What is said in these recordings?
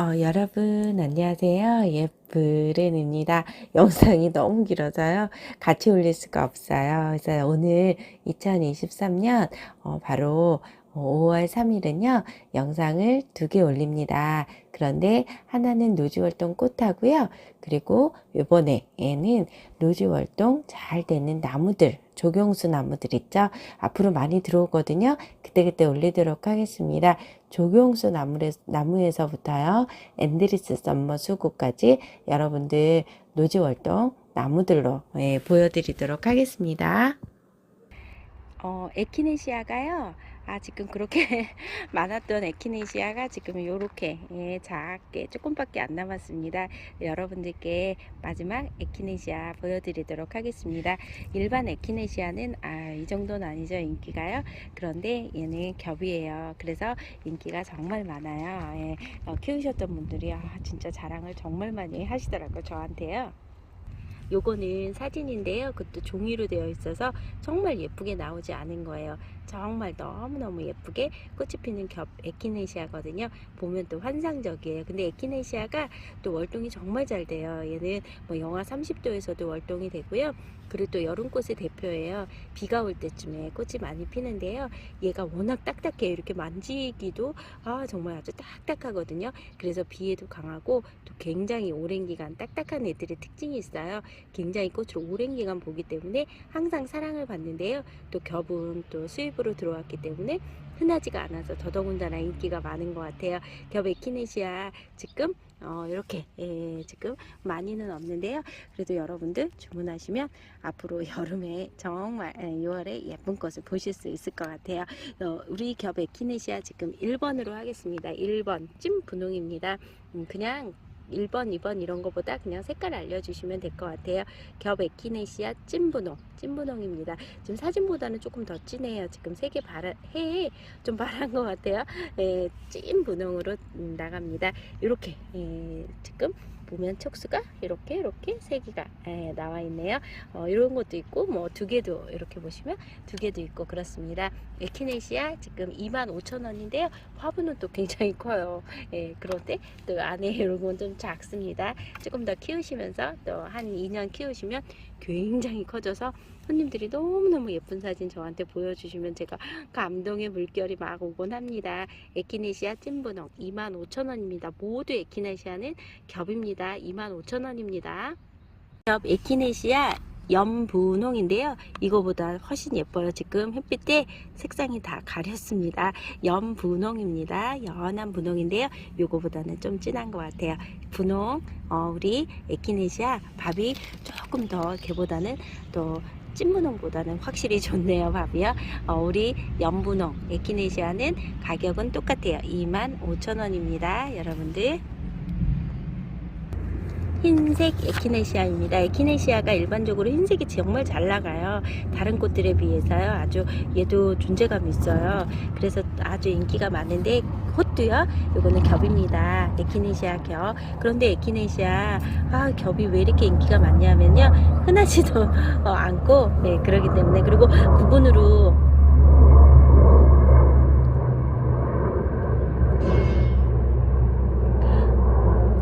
어, 여러분, 안녕하세요. 예쁘른입니다. 영상이 너무 길어서요. 같이 올릴 수가 없어요. 그래서 오늘 2023년, 어, 바로 5월 3일은요, 영상을 두 개 올립니다. 그런데 하나는 노지월동 꽃하고요. 그리고 이번에는 노지월동 잘 되는 나무들, 조경수 나무들 있죠? 앞으로 많이 들어오거든요. 그때그때 올리도록 하겠습니다. 조경수 나무에, 나무에서부터요, 앤드리스 썸머 수구까지 여러분들 노지월동 나무들로 예, 보여드리도록 하겠습니다. 어, 에키네시아가요. 아, 지금 그렇게 많았던 에키네시아가 지금 요렇게 예, 작게 조금밖에 안 남았습니다. 여러분들께 마지막 에키네시아 보여드리도록 하겠습니다. 일반 에키네시아는 아, 이 정도는 아니죠. 인기가요. 그런데 얘는 겹이에요. 그래서 인기가 정말 많아요. 예, 어, 키우셨던 분들이 아, 진짜 자랑을 정말 많이 하시더라고요. 저한테요. 요거는 사진인데요. 그것도 종이로 되어 있어서 정말 예쁘게 나오지 않은 거예요. 정말 너무너무 예쁘게 꽃이 피는 겹 에키네시아거든요. 보면 또 환상적이에요. 근데 에키네시아가 또 월동이 정말 잘 돼요. 얘는 뭐 영하 30도에서도 월동이 되고요. 그리고 또 여름꽃의 대표예요. 비가 올 때쯤에 꽃이 많이 피는데요. 얘가 워낙 딱딱해요. 이렇게 만지기도 아 정말 아주 딱딱하거든요. 그래서 비에도 강하고 또 굉장히 오랜 기간 딱딱한 애들의 특징이 있어요. 굉장히 꽃을 오랜 기간 보기 때문에 항상 사랑을 받는데요. 또 겹은 또 수입 으로 들어왔기 때문에 흔하지가 않아서 더더군다나 인기가 많은 것 같아요. 겹 에키네시아 지금 어, 이렇게 예, 지금 많이는 없는데요. 그래도 여러분들 주문하시면 앞으로 여름에 정말 예, 6월에 예쁜 꽃을 보실 수 있을 것 같아요. 어, 우리 겹 에키네시아 지금 1번으로 하겠습니다. 1번 찐 분홍입니다. 음, 그냥 1번, 2번 이런 거보다 그냥 색깔 알려주시면 될 것 같아요. 겹 에키네시아 찐분홍, 찐분홍입니다. 지금 사진보다는 조금 더 진해요. 지금 색이 바라, 해에 좀 바란 것 같아요. 예, 찐분홍으로 음, 나갑니다. 이렇게 예, 지금 보면 촉수가 이렇게 이렇게 세 개가 예, 나와 있네요. 어, 이런 것도 있고 뭐 두 개도 이렇게 보시면 두 개도 있고 그렇습니다. 에키네시아 지금 25,000원인데요. 화분은 또 굉장히 커요. 예, 그런데 또 안에 이런 건 좀 작습니다. 조금 더 키우시면서 또 한 2년 키우시면 굉장히 커져서 손님들이 너무너무 예쁜 사진 저한테 보여주시면 제가 감동의 물결이 막 오곤 합니다. 에키네시아 찐분홍 25,000원입니다. 모두 에키네시아는 겹입니다. 25,000원입니다. 겹 에키네시아 연분홍인데요. 이거보다 훨씬 예뻐요. 지금 햇빛에 색상이 다 가렸습니다. 연분홍입니다. 연한 분홍인데요. 요거보다는 좀 진한 것 같아요. 분홍, 어, 우리 에키네시아 밥이 조금 더 걔보다는 또 찐분홍보다는 확실히 좋네요 밥이요. 어, 우리 연분홍 에키네시아는 가격은 똑같아요. 25,000원입니다 여러분들 흰색 에키네시아입니다. 에키네시아가 일반적으로 흰색이 정말 잘 나가요. 다른 꽃들에 비해서요. 아주 얘도 존재감이 있어요. 그래서 아주 인기가 많은데 호두요. 이거는 겹입니다. 에키네시아 겹. 그런데 에키네시아 아, 겹이 왜 이렇게 인기가 많냐면요. 흔하지도 어, 않고 네, 그러기 때문에 그리고 구분으로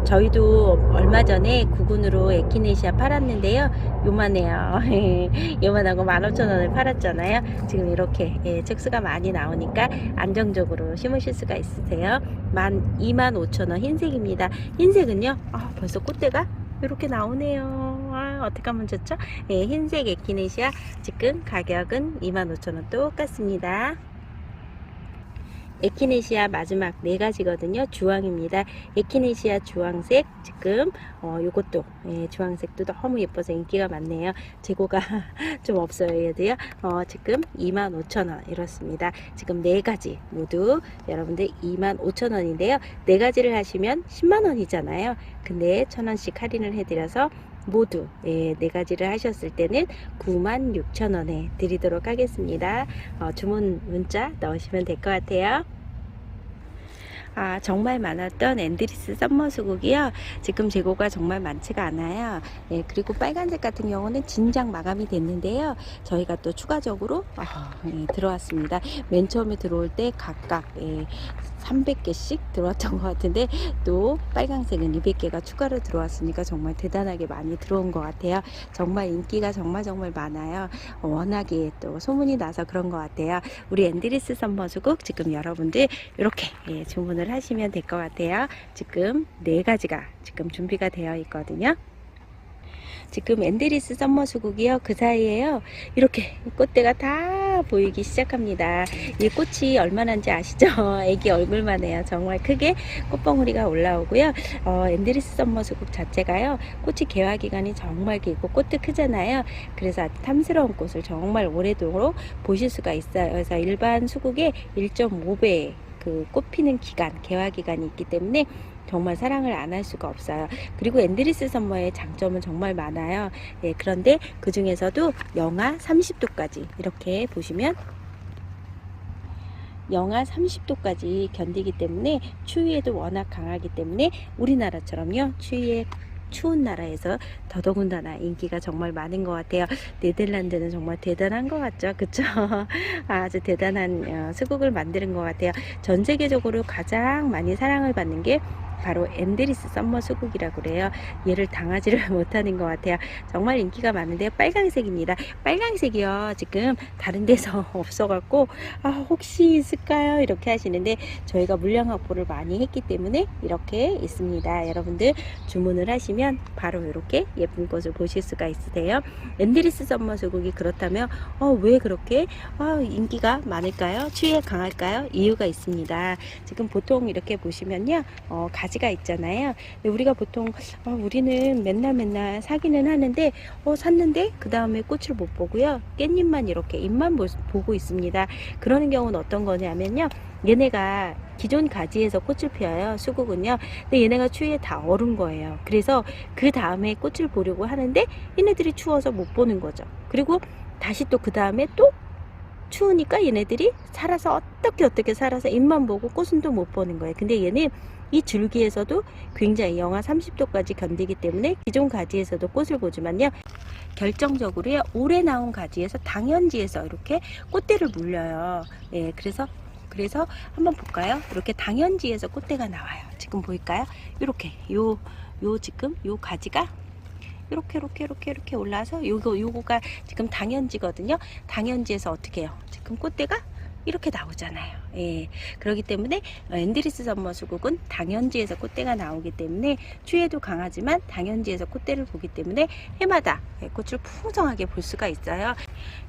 저희도 얼마 전에 구근으로 에키네시아 팔았는데요. 요만해요. 요만하고 15,000원을 팔았잖아요. 지금 이렇게 예, 잭스가 많이 나오니까 안정적으로 심으실 수가 있으세요. 25,000원 흰색입니다. 흰색은요. 아, 벌써 꽃대가 이렇게 나오네요. 아, 어떻게 하면 좋죠? 예, 흰색 에키네시아 지금 가격은 25,000원 똑같습니다. 에키네시아 마지막 네 가지거든요. 주황입니다. 에키네시아 주황색 지금 어 요것도 예, 주황색도 너무 예뻐서 인기가 많네요. 재고가 좀 없어요. 얘도요. 어 지금 25,000원 이렇습니다. 지금 네 가지 모두 여러분들 25,000원인데요. 네 가지를 하시면 10만 원이잖아요. 근데 천 원씩 할인을 해드려서 모두 예, 네 가지를 하셨을 때는 96,000원에 드리도록 하겠습니다. 어, 주문 문자 넣으시면 될 것 같아요. 아, 정말 많았던 앤드리스 썸머 수국이요. 지금 재고가 정말 많지가 않아요. 예, 그리고 빨간색 같은 경우는 진작 마감이 됐는데요. 저희가 또 추가적으로 아, 예, 들어왔습니다. 맨 처음에 들어올 때 각각 예, 300개씩 들어왔던 것 같은데 또 빨강색은 200개가 추가로 들어왔으니까 정말 대단하게 많이 들어온 것 같아요. 정말 인기가 정말 정말 많아요. 어, 워낙에 또 소문이 나서 그런 것 같아요. 우리 앤드리스 썸머 수국 지금 여러분들 이렇게 예, 주문을 하시면 될 것 같아요. 지금 네 가지가 지금 준비가 되어 있거든요. 지금 앤드리스 썸머 수국이요. 그 사이에요. 이렇게 꽃대가 다 보이기 시작합니다. 이 꽃이 얼마나인지 아시죠? 애기 얼굴만 해요. 정말 크게 꽃봉오리가 올라오고요. 어, 앤드리스 썸머 수국 자체가요. 꽃이 개화 기간이 정말 길고 꽃도 크잖아요. 그래서 아주 탐스러운 꽃을 정말 오래도록 보실 수가 있어요. 그래서 일반 수국의 1.5배 그 꽃피는 기간, 개화 기간이 있기 때문에 정말 사랑을 안 할 수가 없어요. 그리고 앤드리스 썸머의 장점은 정말 많아요. 예, 그런데 그 중에서도 영하 30도까지 이렇게 보시면 영하 30도까지 견디기 때문에 추위에도 워낙 강하기 때문에 우리나라처럼요 추위에 추운 나라에서 더더군다나 인기가 정말 많은 것 같아요. 네덜란드는 정말 대단한 것 같죠, 그쵸? 아주 대단한 어, 수국을 만드는 것 같아요. 전 세계적으로 가장 많이 사랑을 받는 게 바로 앤드리스 썸머 수국이라고 그래요. 얘를 당하지를 못하는 것 같아요. 정말 인기가 많은데요. 빨강색입니다. 빨강색이요. 지금 다른 데서 없어갖고 아 혹시 있을까요? 이렇게 하시는데 저희가 물량 확보를 많이 했기 때문에 이렇게 있습니다. 여러분들 주문을 하시면 바로 이렇게 예쁜 꽃을 보실 수가 있으세요. 앤드리스 썸머 수국이 그렇다면 어, 왜 그렇게 어, 인기가 많을까요? 추위에 강할까요? 이유가 있습니다. 지금 보통 이렇게 보시면요. 어, 가 지가 있잖아요. 우리가 보통 어, 우리는 맨날 맨날 사기는 하는데 어, 샀는데 그 다음에 꽃을 못 보고요. 깻잎만 이렇게 잎만 보, 보고 있습니다. 그러는 경우는 어떤 거냐면요. 얘네가 기존 가지에서 꽃을 피워요. 수국은요. 근데 얘네가 추위에 다 얼은 거예요. 그래서 그 다음에 꽃을 보려고 하는데 얘네들이 추워서 못 보는 거죠. 그리고 다시 또 그 다음에 또 추우니까 얘네들이 살아서 어떻게 어떻게 살아서 잎만 보고 꽃은 또 못 보는 거예요. 근데 얘는 이 줄기에서도 굉장히 영하 30도까지 견디기 때문에 기존 가지에서도 꽃을 보지만요. 결정적으로요. 올해 나온 가지에서 당연지에서 이렇게 꽃대를 물려요. 예, 그래서 그래서 한번 볼까요? 이렇게 당연지에서 꽃대가 나와요. 지금 보일까요? 이렇게 요 요 지금 요 가지가 이렇게 이렇게 이렇게 이렇게 올라서 요거 요거가 지금 당연지거든요. 당연지에서 어떻게 해요? 지금 꽃대가 이렇게 나오잖아요. 예. 그렇기 때문에 앤드리스 썸머 수국은 당연지에서 꽃대가 나오기 때문에 추위에도 강하지만 당연지에서 꽃대를 보기 때문에 해마다 예, 꽃을 풍성하게 볼 수가 있어요.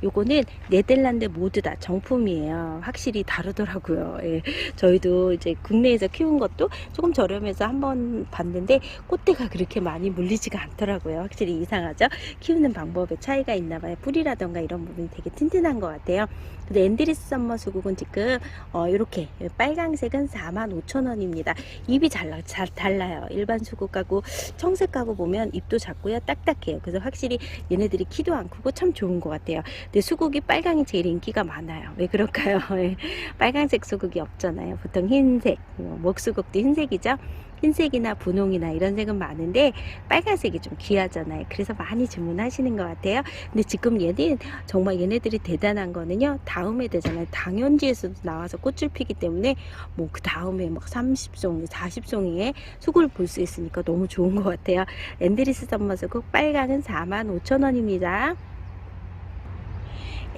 요거는 네덜란드 모두 다 정품이에요. 확실히 다르더라고요. 예. 저희도 이제 국내에서 키운 것도 조금 저렴해서 한번 봤는데 꽃대가 그렇게 많이 물리지가 않더라고요. 확실히 이상하죠? 키우는 방법에 차이가 있나 봐요. 뿌리라던가 이런 부분이 되게 튼튼한 것 같아요. 근데 앤드리스 썸머 수국은 지금 어, 이렇게 빨강색은 45,000원입니다. 잎이 잘, 잘 달라요. 일반 수국하고 청색하고 보면 잎도 작고요. 딱딱해요. 그래서 확실히 얘네들이 키도 안 크고 참 좋은 것 같아요. 근데 수국이 빨강이 제일 인기가 많아요. 왜 그럴까요? 예. 빨강색 수국이 없잖아요. 보통 흰색, 뭐 목수국도 흰색이죠. 흰색이나 분홍이나 이런 색은 많은데 빨간색이 좀 귀하잖아요. 그래서 많이 주문하시는 것 같아요. 근데 지금 얘는 정말 얘네들이 대단한 거는요. 다음에 되잖아요. 당연지에서도 나와서 꽃을 피기 때문에 뭐 그 다음에 막 30송이, 40송이의 수국을 볼 수 있으니까 너무 좋은 것 같아요. 앤드리스 썸머스국 빨강은 45,000원입니다.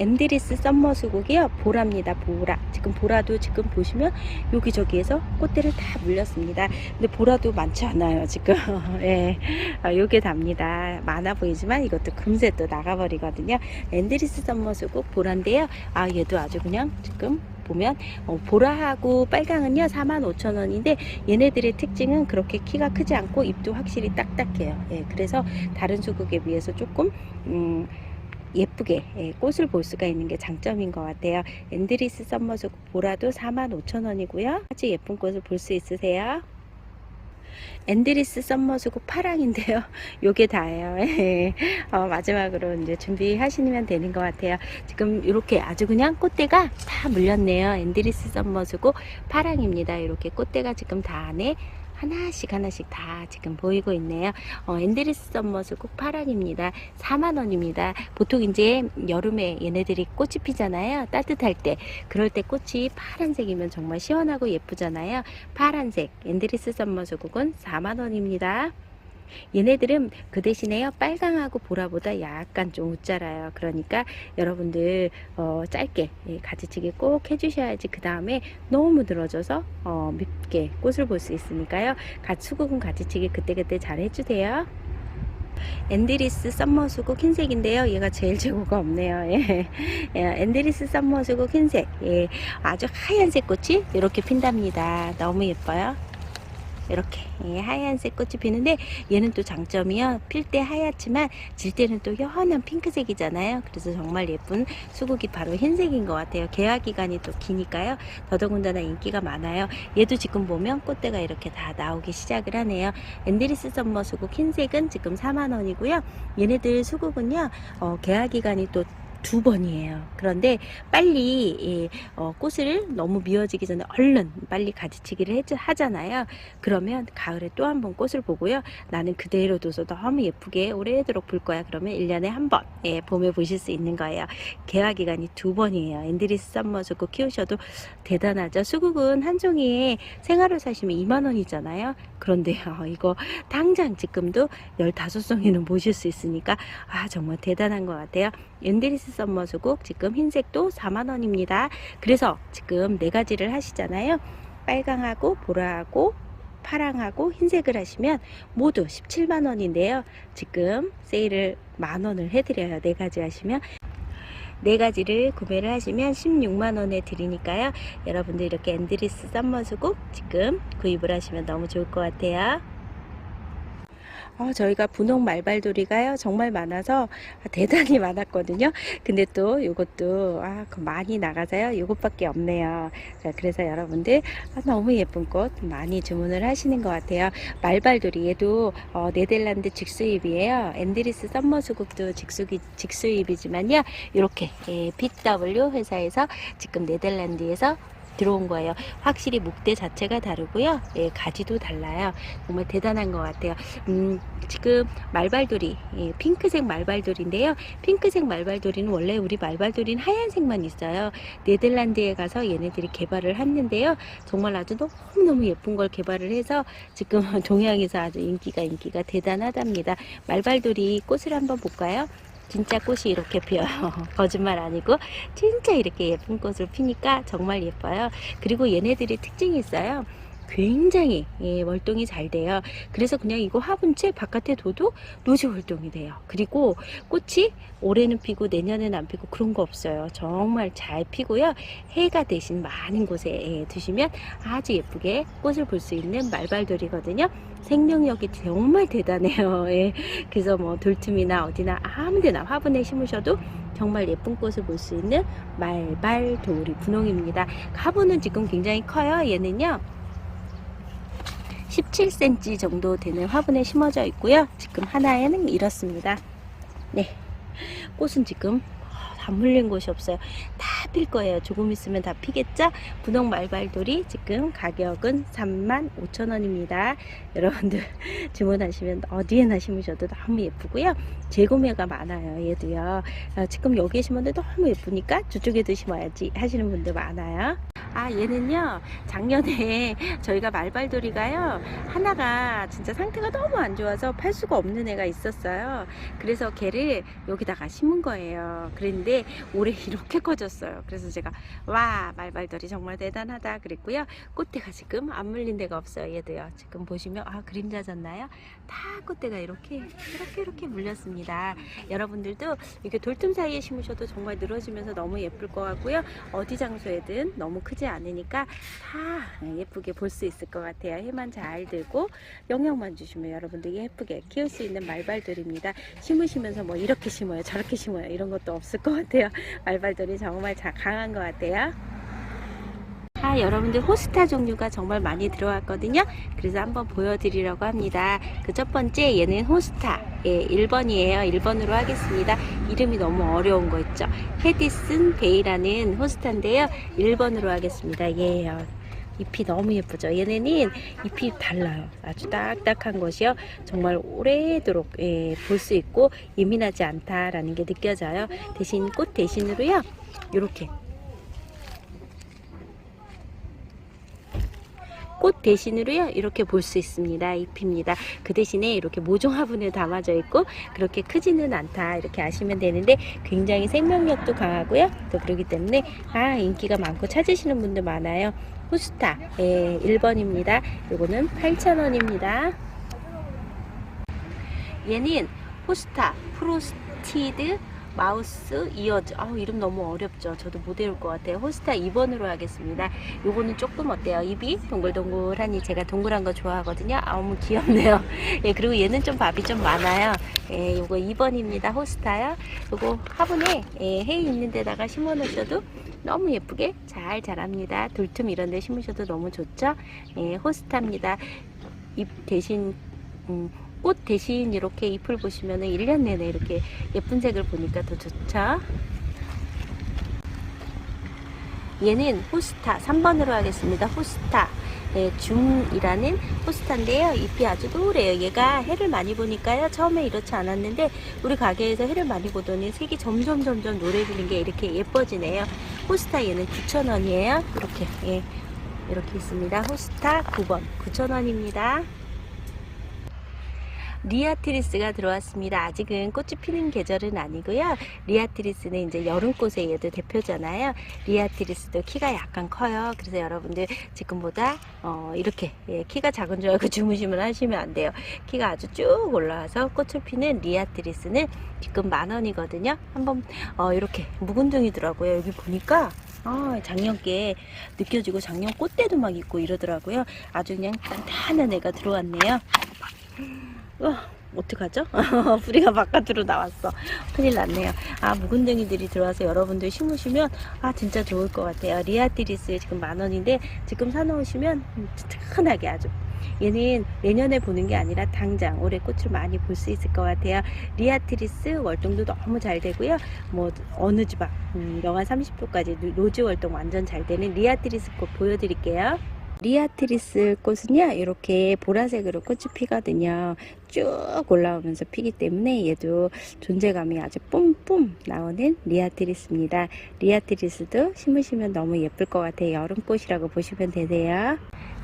앤드리스 썸머 수국이요. 보라입니다. 보라. 지금 보라도 지금 보시면 여기저기에서 꽃대를 다 물렸습니다. 근데 보라도 많지 않아요 지금. 예. 아, 요게 답니다. 많아 보이지만 이것도 금세 또 나가버리거든요. 앤드리스 썸머 수국 보라인데요. 아 얘도 아주 그냥 지금 보면 어, 보라하고 빨강은요 45,000원인데 얘네들의 특징은 그렇게 키가 크지 않고 잎도 확실히 딱딱해요. 예, 그래서 다른 수국에 비해서 조금 음, 예쁘게 예, 꽃을 볼 수가 있는 게 장점인 것 같아요. 앤드리스 썸머숙 보라도 45,000원이고요. 아주 예쁜 꽃을 볼 수 있으세요. 앤드리스 썸머스고 파랑인데요. 요게 다예요. 예. 어, 마지막으로 이제 준비하시면 되는 것 같아요. 지금 이렇게 아주 그냥 꽃대가 다 물렸네요. 앤드리스 썸머스고 파랑입니다. 이렇게 꽃대가 지금 다 안에 하나씩 하나씩 다 지금 보이고 있네요. 어, 앤드리스 썸머스국 파랑입니다. 4만원입니다. 보통 이제 여름에 얘네들이 꽃이 피잖아요. 따뜻할 때. 그럴 때 꽃이 파란색이면 정말 시원하고 예쁘잖아요. 파란색 앤드리스 썸머스국은 4만원입니다. 얘네들은 그 대신에요 빨강하고 보라보다 약간 좀 웃자라요 그러니까 여러분들 어, 짧게 예, 가지치기 꼭 해주셔야지 그 다음에 너무 늘어져서 어, 밉게 꽃을 볼 수 있으니까요 가 수국은 가지치기 그때그때 잘 해주세요 앤드리스 썸머 수국 흰색인데요. 얘가 제일 재고가 없네요. 예. 예, 앤드리스 썸머 수국 흰색. 예, 아주 하얀색 꽃이 이렇게 핀답니다. 너무 예뻐요. 이렇게 예, 하얀색 꽃이 피는데 얘는 또 장점이요. 필 때 하얗지만 질 때는 또 연한 핑크색이잖아요. 그래서 정말 예쁜 수국이 바로 흰색인 것 같아요. 개화 기간이 또 기니까요. 더더군다나 인기가 많아요. 얘도 지금 보면 꽃대가 이렇게 다 나오기 시작을 하네요. 앤드리스 썸머 수국 흰색은 지금 4만원이고요. 얘네들 수국은요 어, 개화 기간이 또 두 번이에요. 그런데 빨리 예, 어, 꽃을 너무 미워지기 전에 얼른 빨리 가지치기를 해, 하잖아요. 그러면 가을에 또 한 번 꽃을 보고요. 나는 그대로 둬서 너무 예쁘게 오래도록 볼 거야. 그러면 1년에 한 번, 예, 봄에 보실 수 있는 거예요. 개화 기간이 두 번이에요. 앤드리스 썸머 수국 키우셔도 대단하죠. 수국은 한 종이에 생화로 사시면 2만 원이잖아요. 그런데 어, 이거 당장 지금도 15송이는 모실 수 있으니까 아 정말 대단한 것 같아요. 앤드리스 썸머 수국 지금 흰색도 4만원입니다. 그래서 지금 네 가지를 하시잖아요. 빨강하고 보라하고 파랑하고 흰색을 하시면 모두 17만 원인데요. 지금 세일을 만 원을 해드려요. 네 가지 하시면 네 가지를 구매를 하시면 16만 원에 드리니까요. 여러분들 이렇게 앤드리스 썸머 수국 지금 구입을 하시면 너무 좋을 것 같아요. 아, 저희가 분홍 말발돌이가요 정말 많아서 대단히 많았거든요. 근데 또 이것도 아, 그 많이 나가서요 이것밖에 없네요. 자, 그래서 여러분들 아, 너무 예쁜 꽃 많이 주문을 하시는 것 같아요. 말발돌이 얘도 어, 네덜란드 직수입이에요. 앤드리스 썸머 수국도 직수기, 직수입이지만요. 이렇게 예, BW 회사에서 지금 네덜란드에서 들어온 거예요. 확실히 목대 자체가 다르고요. 예, 가지도 달라요. 정말 대단한 것 같아요. 음, 지금 말발돌이, 예, 핑크색 말발돌인데요. 핑크색 말발돌이는 원래 우리 말발돌이는 하얀색만 있어요. 네덜란드에 가서 얘네들이 개발을 했는데요. 정말 아주 너무너무 예쁜 걸 개발을 해서 지금 동양에서 아주 인기가 인기가 대단하답니다. 말발돌이 꽃을 한번 볼까요? 진짜 꽃이 이렇게 피어요. 거짓말 아니고 진짜 이렇게 예쁜 꽃을 피니까 정말 예뻐요. 그리고 얘네들이 특징이 있어요. 굉장히 예, 월동이 잘 돼요. 그래서 그냥 이거 화분채 바깥에 둬도 노지 월동이 돼요. 그리고 꽃이 올해는 피고 내년에는 안 피고 그런 거 없어요. 정말 잘 피고요. 해가 대신 많은 곳에 예, 두시면 아주 예쁘게 꽃을 볼 수 있는 말발돌이거든요. 생명력이 정말 대단해요. 예. 그래서 뭐 돌틈이나 어디나 아무데나 화분에 심으셔도 정말 예쁜 꽃을 볼 수 있는 말발돌이 분홍입니다. 화분은 지금 굉장히 커요. 얘는요. 17cm 정도 되는 화분에 심어져 있고요. 지금 하나에는 이렇습니다. 네. 꽃은 지금 다 물린 곳이 없어요. 다 필 거예요. 조금 있으면 다 피겠죠? 분홍 말발돌이 지금 가격은 35,000원입니다. 여러분들 주문하시면 어디에나 심으셔도 너무 예쁘고요. 재구매가 많아요. 얘도요. 아, 지금 여기에 심었는데 너무 예쁘니까 저쪽에도 심어야지 하시는 분들 많아요. 아 얘는요 작년에 저희가 말발돌이가요 하나가 진짜 상태가 너무 안 좋아서 팔 수가 없는 애가 있었어요 그래서 걔를 여기다가 심은 거예요 그런데 올해 이렇게 커졌어요. 그래서 제가 와 말발돌이 정말 대단하다 그랬고요. 꽃대가 지금 안 물린 데가 없어요 얘도요. 지금 보시면 아 그림자 졌나요? 다 꽃대가 이렇게 이렇게 이렇게 물렸습니다. 여러분들도 이렇게 돌틈 사이에 심으셔도 정말 늘어지면서 너무 예쁠 것 같고요. 어디 장소에든 너무 크지 않으니까 다 예쁘게 볼 수 있을 것 같아요. 해만 잘 들고 영양만 주시면 여러분들이 예쁘게 키울 수 있는 말발돌입니다. 심으시면서 뭐 이렇게 심어요, 저렇게 심어요 이런 것도 없을 것 같아요. 말발돌이 정말 자, 강한 것 같아요. 아, 여러분들 호스타 종류가 정말 많이 들어왔거든요. 그래서 한번 보여드리려고 합니다. 그 첫 번째 얘는 호스타. 예, 1번이에요. 1번으로 하겠습니다. 이름이 너무 어려운 거 있죠. 헤디슨 베이라는 호스타인데요. 1번으로 하겠습니다. 예, 잎이 너무 예쁘죠. 얘네는 잎이 달라요. 아주 딱딱한 것이요. 정말 오래도록 예, 볼 수 있고 예민하지 않다라는 게 느껴져요. 대신 꽃 대신으로요. 이렇게 꽃 대신으로요 이렇게 볼 수 있습니다 잎입니다 그 대신에 이렇게 모종 화분에 담아져 있고 그렇게 크지는 않다 이렇게 아시면 되는데 굉장히 생명력도 강하고요 또 그러기 때문에 아 인기가 많고 찾으시는 분들 많아요 후스타. 예, 1번입니다. 요거는 8,000원입니다. 얘는 호스타 프로스티드 마우스 이어즈. 아우 이름 너무 어렵죠. 저도 못 외울 것 같아요. 호스타 2번으로 하겠습니다. 요거는 조금 어때요? 입이 동글동글하니 제가 동글한 거 좋아하거든요. 아 너무 귀엽네요. 예 그리고 얘는 좀 밥이 좀 많아요. 예 요거 2번입니다. 호스타요. 요거 화분에 예, 해 있는 데다가 심어 놓으셔도 너무 예쁘게 잘 자랍니다 돌틈 이런 데 심으셔도 너무 좋죠 예 호스타입니다 잎 대신 음, 꽃 대신 이렇게 잎을 보시면 은 1년 내내 이렇게 예쁜 색을 보니까 더 좋죠. 얘는 호스타 3번으로 하겠습니다. 호스타 네, 줌이라는 호스타인데요. 잎이 아주 노래요. 얘가 해를 많이 보니까요. 처음에 이렇지 않았는데 우리 가게에서 해를 많이 보더니 색이 점점 점점 노래지는 게 이렇게 예뻐지네요. 호스타 얘는 9,000원이에요. 이렇게 예, 이렇게 있습니다. 호스타 9번 9,000원입니다. 리아트리스가 들어왔습니다. 아직은 꽃이 피는 계절은 아니고요. 리아트리스는 이제 여름꽃의 얘도 대표잖아요. 리아트리스도 키가 약간 커요. 그래서 여러분들 지금보다 어, 이렇게 예, 키가 작은 줄 알고 주무시면 하시면 안 돼요. 키가 아주 쭉 올라와서 꽃을 피는 리아트리스는 지금 만 원이거든요. 한번 어, 이렇게 묵은둥이더라고요. 여기 보니까 아, 작년께 느껴지고 작년 꽃대도 막 있고 이러더라고요. 아주 그냥 단단한 애가 들어왔네요. 어, 어떡하죠? 뿌리가 바깥으로 나왔어. 큰일 났네요. 아, 묵은둥이들이 들어와서 여러분들 심으시면, 아, 진짜 좋을 것 같아요. 리아티리스 지금 만 원인데, 지금 사놓으시면, 튼튼하게 아주. 얘는 내년에 보는 게 아니라 당장 올해 꽃을 많이 볼 수 있을 것 같아요. 리아트리스 월동도 너무 잘 되고요. 뭐 어느 지방 음, 영하 30도까지 노지 월동 완전 잘 되는 리아트리스 꽃 보여드릴게요. 리아트리스 꽃은요 이렇게 보라색으로 꽃이 피거든요. 쭉 올라오면서 피기 때문에 얘도 존재감이 아주 뿜뿜 나오는 리아트리스입니다. 리아트리스도 심으시면 너무 예쁠 것 같아요. 여름꽃이라고 보시면 되세요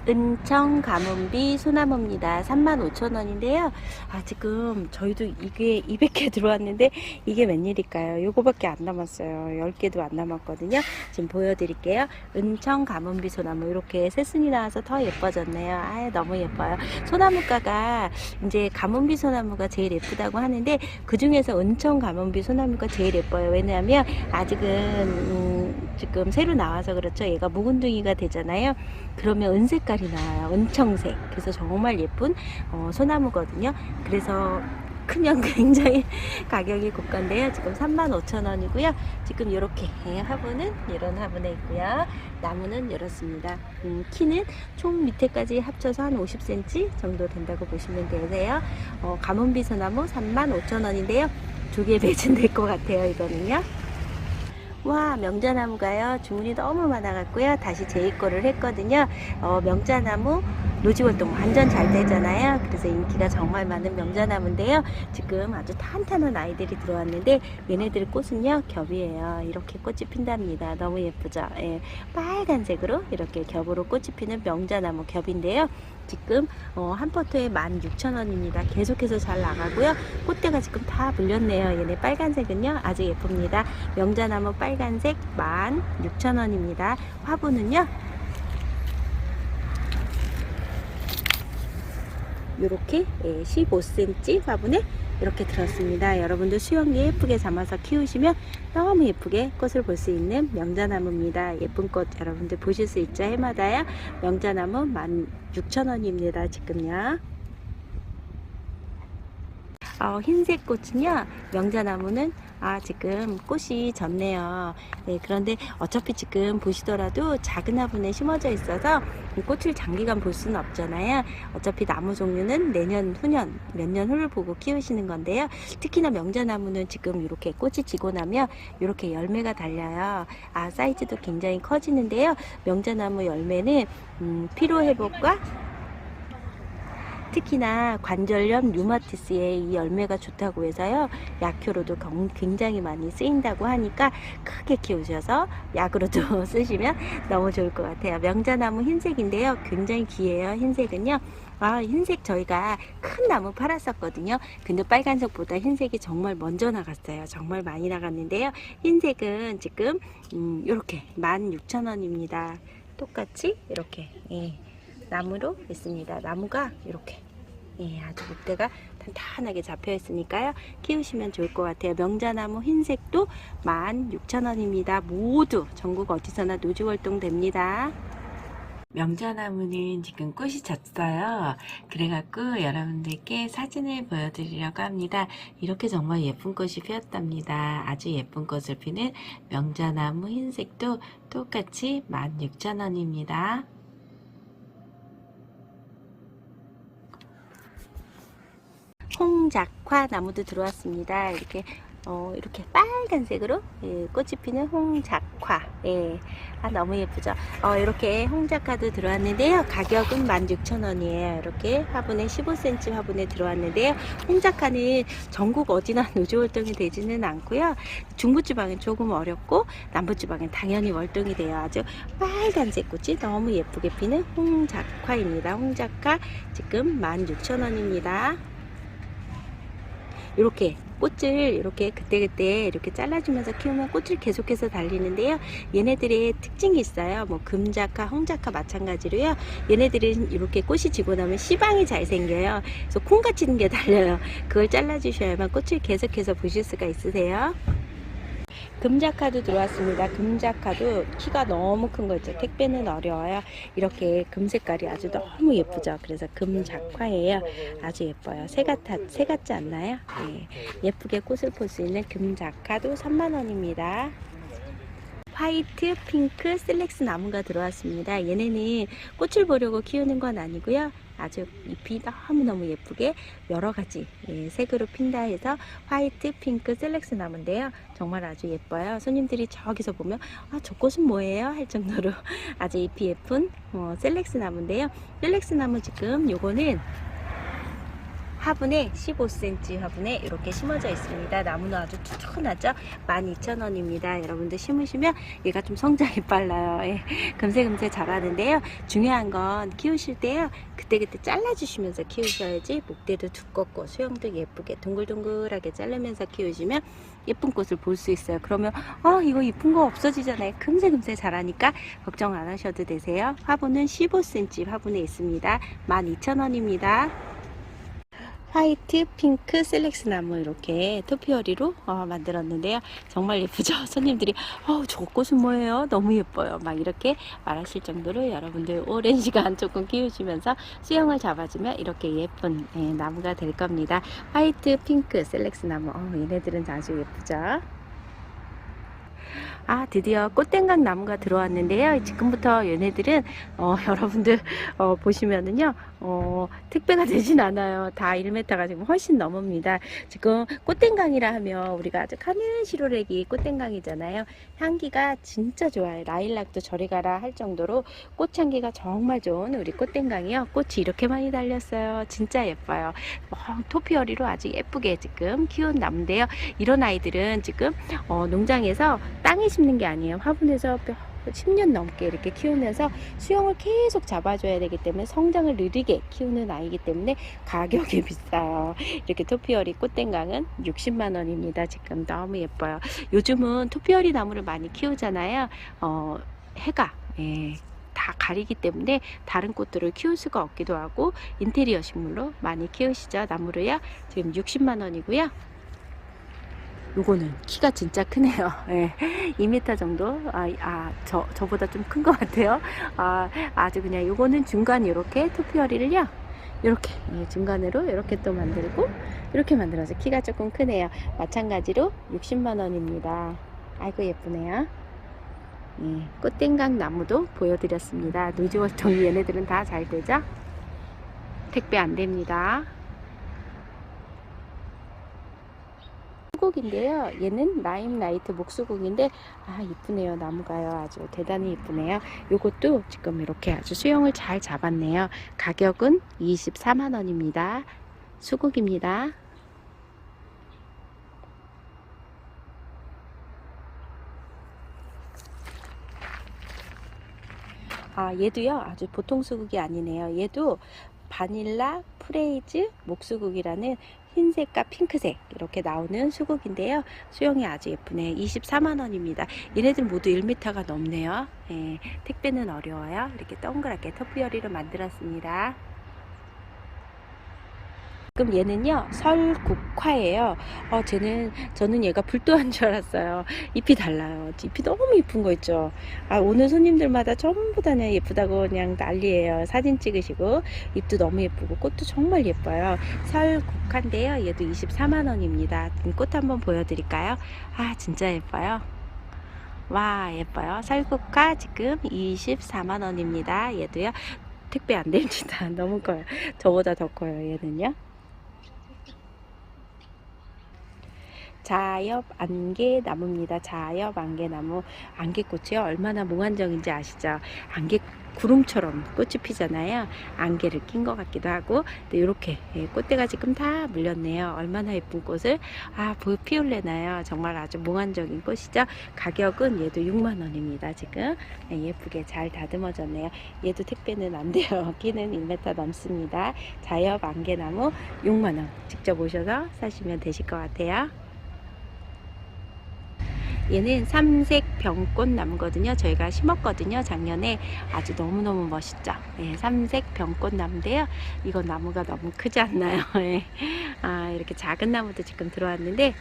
은청 가문비 소나무입니다. 35,000원인데요. 아 지금 저희도 이게 200개 들어왔는데 이게 웬일일까요? 요거밖에 안 남았어요. 10개도 안 남았거든요. 지금 보여드릴게요. 은청 가문비 소나무 이렇게 새순이 나와서 더 예뻐졌네요. 아 너무 예뻐요. 소나무가가 이제 가문비 소나무가 제일 예쁘다고 하는데 그 중에서 은청 가문비 소나무가 제일 예뻐요. 왜냐하면 아직은 음, 지금 새로 나와서 그렇죠? 얘가 묵은둥이가 되잖아요 그러면 은색깔이 나와요 은청색 그래서 정말 예쁜 어, 소나무거든요 그래서 크면 굉장히 가격이 고가인데요. 지금 35,000원이고요. 지금 이렇게 화분은 이런 화분에 있고요. 나무는 이렇습니다. 음, 키는 총 밑에까지 합쳐서 한 50cm 정도 된다고 보시면 되세요. 어, 가문비 소나무 35,000원인데요. 두 개 배진될 것 같아요. 이거는요. 와 명자나무가요. 주문이 너무 많아갖고요. 다시 재입고를 했거든요. 어, 명자나무 노지월동 완전 잘 되잖아요. 그래서 인기가 정말 많은 명자나무인데요. 지금 아주 탄탄한 아이들이 들어왔는데 얘네들 꽃은요 겹이에요. 이렇게 꽃이 핀답니다. 너무 예쁘죠? 예, 빨간색으로 이렇게 겹으로 꽃이 피는 명자나무 겹인데요 지금 어, 한 포트에 16,000원입니다. 계속해서 잘 나가고요. 꽃대가 지금 다 물렸네요. 얘네 빨간색은요? 아주 예쁩니다. 명자나무 빨간색 16,000원입니다. 화분은요? 이렇게 15cm 화분에 이렇게 들었습니다. 여러분들 수영기 예쁘게 담아서 키우시면 너무 예쁘게 꽃을 볼 수 있는 명자나무입니다. 예쁜 꽃 여러분들 보실 수 있죠? 해마다요. 명자나무 16,000원입니다. 지금요. 어, 흰색 꽃은요, 명자나무는 아, 지금 꽃이 졌네요. 네, 그런데 어차피 지금 보시더라도 작은 화분에 심어져 있어서 이 꽃을 장기간 볼 수는 없잖아요. 어차피 나무 종류는 내년, 후년, 몇 년 후를 보고 키우시는 건데요. 특히나 명자나무는 지금 이렇게 꽃이 지고 나면 이렇게 열매가 달려요. 아, 사이즈도 굉장히 커지는데요. 명자나무 열매는 음, 피로 회복과 특히나 관절염 류마티스에 이 열매가 좋다고 해서요. 약효로도 경- 굉장히 많이 쓰인다고 하니까 크게 키우셔서 약으로도 쓰시면 너무 좋을 것 같아요. 명자나무 흰색인데요. 굉장히 귀해요. 흰색은요. 아, 흰색 저희가 큰 나무 팔았었거든요. 근데 빨간색보다 흰색이 정말 먼저 나갔어요. 정말 많이 나갔는데요. 흰색은 지금 음, 이렇게 16,000원입니다. 똑같이 이렇게 예, 나무로 있습니다. 나무가 이렇게 예, 아주 목대가 탄탄하게 잡혀 있으니까요. 키우시면 좋을 것 같아요. 명자나무 흰색도 16,000원입니다. 모두 전국 어디서나 노지 활동 됩니다. 명자나무는 지금 꽃이 졌어요. 그래갖고 여러분들께 사진을 보여드리려고 합니다. 이렇게 정말 예쁜 꽃이 피었답니다. 아주 예쁜 꽃을 피는 명자나무 흰색도 똑같이 16,000원입니다. 홍작화 나무도 들어왔습니다. 이렇게 어, 이렇게 빨간색으로 예, 꽃이 피는 홍작화. 예. 아, 너무 예쁘죠? 어, 이렇게 홍작화도 들어왔는데요. 가격은 16,000원이에요. 이렇게 화분에 15cm 화분에 들어왔는데요. 홍작화는 전국 어디나 노조 활동이 되지는 않고요. 중부지방은 조금 어렵고 남부지방은 당연히 월동이 돼요. 아주 빨간색 꽃이 너무 예쁘게 피는 홍작화입니다. 홍작화 지금 16,000원입니다. 이렇게 꽃을 이렇게 그때그때 이렇게 잘라주면서 키우면 꽃을 계속해서 달리는데요. 얘네들의 특징이 있어요. 뭐 금작화, 홍작화 마찬가지로요. 얘네들은 이렇게 꽃이 지고 나면 씨방이 잘 생겨요. 그래서 콩같이 게 달려요. 그걸 잘라주셔야만 꽃을 계속해서 보실 수가 있으세요. 금작화도 들어왔습니다. 금작화도 키가 너무 큰 거죠. 택배는 어려워요. 이렇게 금 색깔이 아주 너무 예쁘죠. 그래서 금작화예요. 아주 예뻐요. 새 같아, 새 같지 않나요? 예. 예쁘게 꽃을 볼 수 있는 금작화도 3만 원입니다. 화이트, 핑크, 슬랙스 나무가 들어왔습니다. 얘네는 꽃을 보려고 키우는 건 아니고요. 아주 잎이 너무너무 예쁘게 여러 가지 예, 색으로 핀다 해서 화이트, 핑크, 슬랙스 나무인데요. 정말 아주 예뻐요. 손님들이 저기서 보면 아, 저 꽃은 뭐예요? 할 정도로 아주 잎이 예쁜 어, 셀렉스 나무인데요. 셀렉스 나무 지금 요거는 화분에 15cm 화분에 이렇게 심어져 있습니다. 나무는 아주 튼튼하죠? 12,000원입니다. 여러분들 심으시면 얘가 좀 성장이 빨라요. 예, 금세금세 자라는데요. 중요한 건 키우실 때요. 그때그때 잘라주시면서 키우셔야지 목대도 두껍고 수영도 예쁘게 동글동글하게 자르면서 키우시면 예쁜 꽃을 볼 수 있어요. 그러면 아 이거 이쁜 거 없어지잖아요. 금세금세 자라니까 걱정 안 하셔도 되세요. 화분은 15cm 화분에 있습니다. 12,000원입니다. 화이트, 핑크, 셀렉스 나무 이렇게 토피어리로 어, 만들었는데요. 정말 예쁘죠? 손님들이 어, 저 꽃은 뭐예요? 너무 예뻐요. 막 이렇게 말하실 정도로 여러분들 오랜 시간 조금 키우시면서 수영을 잡아주면 이렇게 예쁜 예, 나무가 될 겁니다. 화이트, 핑크, 셀렉스 나무 어, 얘네들은 아주 예쁘죠? 아 드디어 꽃땡각 나무가 들어왔는데요. 지금부터 얘네들은 어, 여러분들 어, 보시면은요 어, 택배가 되진 않아요. 다 1m가 지금 훨씬 넘습니다. 지금 꽃땡강이라 하면 우리가 아주 가는 시로렉이 꽃땡강이잖아요. 향기가 진짜 좋아요. 라일락도 저리 가라 할 정도로 꽃향기가 정말 좋은 우리 꽃땡강이요. 꽃이 이렇게 많이 달렸어요. 진짜 예뻐요. 어, 토피어리로 아주 예쁘게 지금 키운 나무인데요. 이런 아이들은 지금 어, 농장에서 땅에 심는 게 아니에요. 화분에서 10년 넘게 이렇게 키우면서 수영을 계속 잡아줘야 되기 때문에 성장을 느리게 키우는 아이기 때문에 가격이 비싸요. 이렇게 토피어리 꽃땡강은 60만 원입니다. 지금 너무 예뻐요. 요즘은 토피어리 나무를 많이 키우잖아요. 어, 해가 예, 다 가리기 때문에 다른 꽃들을 키울 수가 없기도 하고 인테리어 식물로 많이 키우시죠. 나무를요. 지금 60만 원이고요. 요거는 키가 진짜 크네요. 예, 2m 정도. 아, 아, 저, 저보다 좀 큰 것 같아요. 아, 아주 그냥 요거는 중간 이렇게 토피어리를요. 이렇게 예, 중간으로 이렇게 또 만들고 이렇게 만들어서 키가 조금 크네요. 마찬가지로 60만 원입니다. 아이고 예쁘네요. 예, 꽃땡강 나무도 보여드렸습니다. 노지월동이 얘네들은 다 잘 되죠? 택배 안 됩니다. 수국인데요. 얘는 라임 라이트 목수국인데 아 이쁘네요. 나무가요. 아주 대단히 이쁘네요. 요것도 지금 이렇게 아주 수영을 잘 잡았네요. 가격은 24만 원입니다. 수국입니다. 아, 얘도요, 아주 보통 수국이 아니네요. 얘도 바닐라 프레이즈 목수국이라는 흰색과 핑크색 이렇게 나오는 수국인데요. 수영이 아주 예쁘네. 24만 원입니다. 얘네들 모두 1m가 넘네요. 예, 택배는 어려워요. 이렇게 동그랗게 터프여리로 만들었습니다. 지금 얘는요 설국화예요. 어, 쟤는 저는 얘가 불도한 줄 알았어요. 잎이 달라요. 잎이 너무 이쁜 거 있죠. 아 오늘 손님들마다 전부 다 그냥 예쁘다고 그냥 난리예요. 사진 찍으시고 잎도 너무 예쁘고 꽃도 정말 예뻐요. 설국화인데요. 얘도 24만 원입니다. 꽃 한번 보여드릴까요? 아 진짜 예뻐요. 와 예뻐요. 설국화 지금 24만 원입니다. 얘도요. 택배 안 됩니다. 너무 커요. 저보다 더 커요. 얘는요. 자엽 안개나무입니다. 자엽 안개나무 안개꽃이요 얼마나 몽환적인지 아시죠? 안개 구름처럼 꽃이 피잖아요. 안개를 낀 것 같기도 하고 이렇게 꽃대가 지금 다 물렸네요. 얼마나 예쁜 꽃을 아 피울래나요? 정말 아주 몽환적인 꽃이죠. 가격은 얘도 6만 원입니다. 지금 네, 예쁘게 잘 다듬어졌네요. 얘도 택배는 안 돼요. 키는 1m 넘습니다. 자엽 안개나무 6만 원 직접 오셔서 사시면 되실 것 같아요. 얘는 삼색 병꽃 나무거든요. 저희가 심었거든요. 작년에 아주 너무너무 멋있죠. 네, 삼색 병꽃 나무인데요. 이건 나무가 너무 크지 않나요? 네. 아, 이렇게 작은 나무도 지금 들어왔는데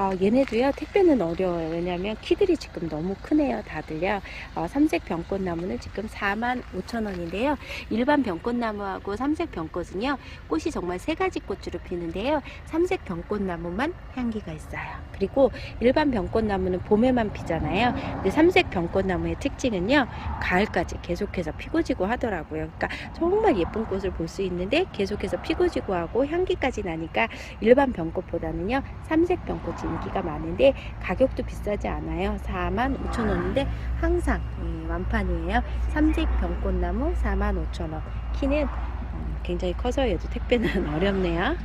아, 얘네도요, 택배는 어려워요. 왜냐면 키들이 지금 너무 크네요, 다들요. 어, 삼색 병꽃나무는 지금 4만 5천 원인데요. 일반 병꽃나무하고 삼색 병꽃은요, 꽃이 정말 세 가지 꽃으로 피는데요. 삼색 병꽃나무만 향기가 있어요. 그리고 일반 병꽃나무는 봄에만 피잖아요. 근데 삼색 병꽃나무의 특징은요, 가을까지 계속해서 피고 지고 하더라고요. 그러니까 정말 예쁜 꽃을 볼 수 있는데 계속해서 피고 지고 하고 향기까지 나니까 일반 병꽃보다는요, 삼색 병꽃이 인기가 많은데 가격도 비싸지 않아요. 4만 5천 원인데 항상 예, 완판이에요. 삼색 병꽃나무 4만 5천 원. 키는 음, 굉장히 커서 얘도 택배는 어렵네요.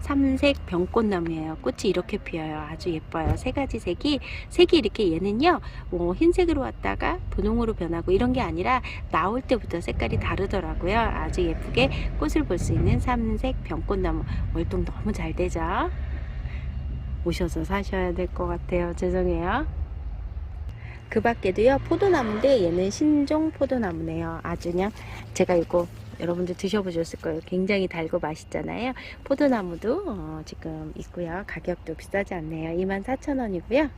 삼색 병꽃나무예요. 꽃이 이렇게 피어요. 아주 예뻐요. 세 가지 색이 색이 이렇게 얘는요. 뭐 흰색으로 왔다가 분홍으로 변하고 이런 게 아니라 나올 때부터 색깔이 다르더라고요. 아주 예쁘게 꽃을 볼 수 있는 삼색 병꽃나무 월동 너무 잘 되죠. 오셔서 사셔야 될 것 같아요. 죄송해요. 그 밖에도요, 포도나무인데 얘는 신종 포도나무네요. 아주 그냥 제가 이거 여러분들 드셔보셨을 거예요. 굉장히 달고 맛있잖아요. 포도나무도 어, 지금 있고요. 가격도 비싸지 않네요. 24,000원이고요.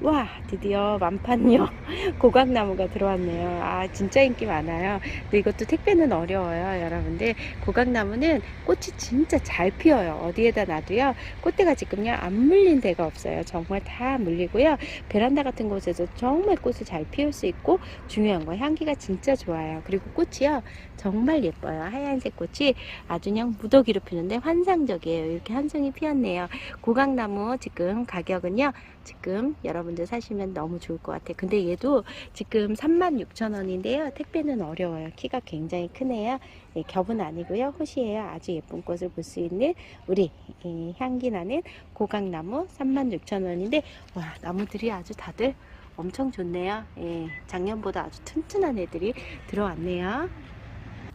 와 드디어 만판요. 고각나무가 들어왔네요. 아 진짜 인기 많아요. 근데 이것도 택배는 어려워요 여러분들. 고각나무는 꽃이 진짜 잘 피어요. 어디에다 놔도요. 꽃대가 지금요 안 물린 데가 없어요. 정말 다 물리고요. 베란다 같은 곳에서 정말 꽃을 잘 피울 수 있고 중요한 건 향기가 진짜 좋아요. 그리고 꽃이요 정말 예뻐요. 하얀색 꽃이 아주 그냥 무더기로 피는데 환상적이에요. 이렇게 한 송이 피었네요. 고각나무 지금 가격은요 지금 여러분들 사시면 너무 좋을 것 같아요. 근데 얘도 지금 36,000원인데요. 택배는 어려워요. 키가 굉장히 크네요. 예, 겹은 아니고요. 호시예요. 아주 예쁜 꽃을 볼 수 있는 우리 이 향기 나는 고각나무 36,000원인데 와 나무들이 아주 다들 엄청 좋네요. 예, 작년보다 아주 튼튼한 애들이 들어왔네요.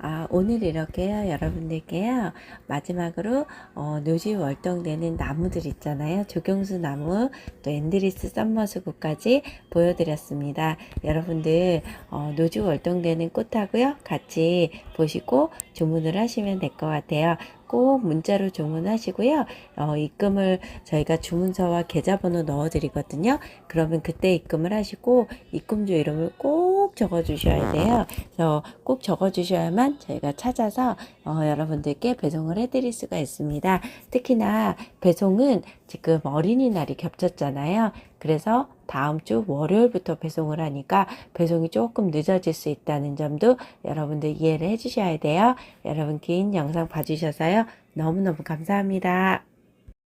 아, 오늘 이렇게요, 여러분들께요, 마지막으로, 어, 노지 월동되는 나무들 있잖아요. 조경수 나무, 또 앤드리스 썸머스구까지 보여드렸습니다. 여러분들, 어, 노지 월동되는 꽃하고요, 같이 보시고 주문을 하시면 될 것 같아요. 꼭 문자로 주문하시고요. 어, 입금을 저희가 주문서와 계좌번호 넣어 드리거든요. 그러면 그때 입금을 하시고 입금주 이름을 꼭꼭 적어 주셔야 돼요. 그래서 꼭 적어 주셔야만 저희가 찾아서 어, 여러분들께 배송을 해 드릴 수가 있습니다. 특히나 배송은 지금 어린이날이 겹쳤잖아요. 그래서 다음 주 월요일부터 배송을 하니까 배송이 조금 늦어질 수 있다는 점도 여러분들 이해를 해주셔야 돼요. 여러분 긴 영상 봐주셔서요. 너무너무 감사합니다.